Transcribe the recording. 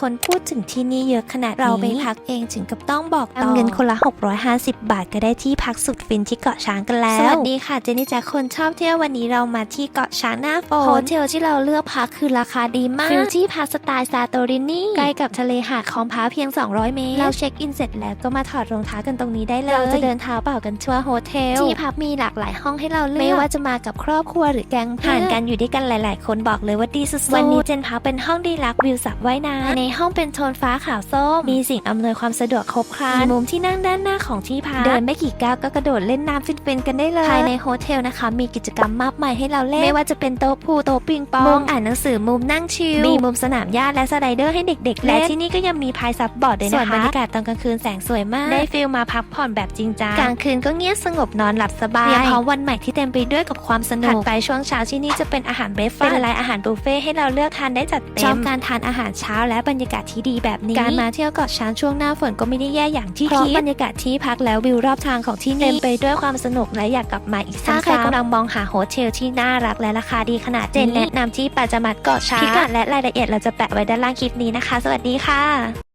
คนพูดถึงที่นี่เยอะขนาดนี้เราไปพักเองถึงกับต้องบอกต่อเงินคนละ 650 บาทก็ได้ที่พักสุดฟินที่เกาะช้างกันแล้ว สวัสดีค่ะเจนนี่จากคนชอบเที่ยววันนี้เรามาที่เกาะช้างหน้าฝนโฮเทลที่เราเลือกพักคือราคาดีมากฟิลที่พักสไตล์ซาโตรินีใกล้กับทะเลหาดคลองพร้าวเพียง 200 เมตร เราเช็คอินเสร็จแล้วก็มาถอดรองเท้ากันตรงนี้ได้เลย เราจะเดินเท้าเปล่ากันทั่วโฮเทลที่พักมีหลากหลายห้องให้เราเลือก ไม่ว่าจะมากับครอบครัวหรือแก๊งผ่านกันอยู่ด้วยกันหลาย ๆ คนบอกเลยว่าดีสุดๆวันนี้เจนพักเป็นห้องดีลักซ์วิวสระว่ายน้ำในห้องเป็นโทนฟ้าขาวส้ม มีสิ่งอำนวยความสะดวกครบครันมีมุมที่นั่งด้านหน้าของที่พัก เดินไม่กี่ก้าวก็กระโดดเล่นน้ำฟินๆกันได้เลย ภายในโฮเทลนะคะ มีกิจกรรมมากมายให้เราเล่น ไม่ว่าจะเป็นโต๊ะพูลโต๊ะปิงปอง มุมอ่านหนังสือมุมนั่งชิล มีมุมสนามหญ้าและสไลเดอร์ให้เด็กๆเล่นและที่นี่ก็ยังมีพายซับบอร์ดด้วยนะคะ ส่วนบรรยากาศตอนกลางคืนแสงสวยมาก ได้ฟิลมาพักผ่อนแบบจริงจัง กลางคืนก็เงียบสงบนอนหลับสบายเตรียมพร้อมวันใหม่ที่เต็มไปด้วยกับความสนุกถัดไปช่วงเช้าที่นี่จะเป็นอาหารเบรคฟาสต์เป็นรายอาหารบุฟเฟ่ต์ให้เราเลือกทานได้จัดเต็มชอบการทานอาหารเช้าและบรรยากาศที่ดีแบบนี้ การมาเที่ยวเกาะช้างช่วงหน้าฝนก็ไม่ได้แย่อย่างที่คิดเพราะบรรยากาศที่พักแล้ววิวรอบทางของที่นี่เต็มไปด้วยความสนุกและอยากกลับมาอีกซ้ำๆถ้าใครกำลังมองหาโฮเทลที่น่ารักและราคาดีขนาดนี้เจนแนะนำที่ปาจามัดเกาะช้างพิกัดและรายละเอียดเราจะแปะไว้ด้านล่างคลิปนี้นะคะ สวัสดีค่ะ